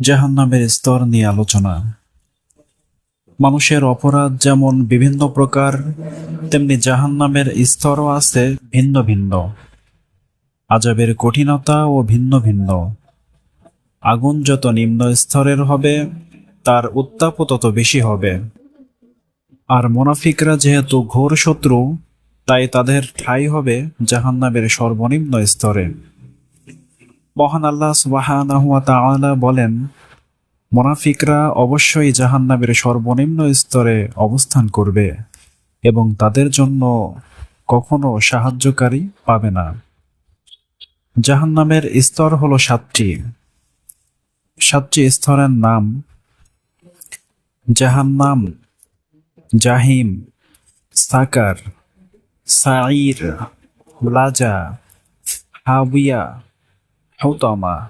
জাহান্নামের স্তর নিয়ে আলোচনা। মানুষের অপরাধ যেমন বিভিন্ন প্রকার, তেমনি জাহান্নামের স্তরও আছে ভিন্ন ভিন্ন। আজাবের কঠিনতা ও ভিন্ন ভিন্ন। আগুন যত নিম্ন স্তরের হবে, তার উত্তাপও তত বেশি হবে। আর মোনাফিকরা যেহেতু ঘোর শত্রু, তাই তাদের ঠাঁই হবে জাহান্নামের সর্বনিম্ন স্তরে। মহান আল্লাহ সুবাহানাহু ওয়া তাআলা বলেন, মোনাফিকরা অবশ্যই জাহান্নামের সর্বনিম্ন স্তরে অবস্থান করবে এবং তাদের জন্য কখনো সাহায্যকারী পাবে না। জাহান্নামের স্তর হলো সাতটি। সাতটি স্তরের নাম জাহান্নাম, জাহিম, সাকার সাইর লাজা হাবিয়া 好大嘛。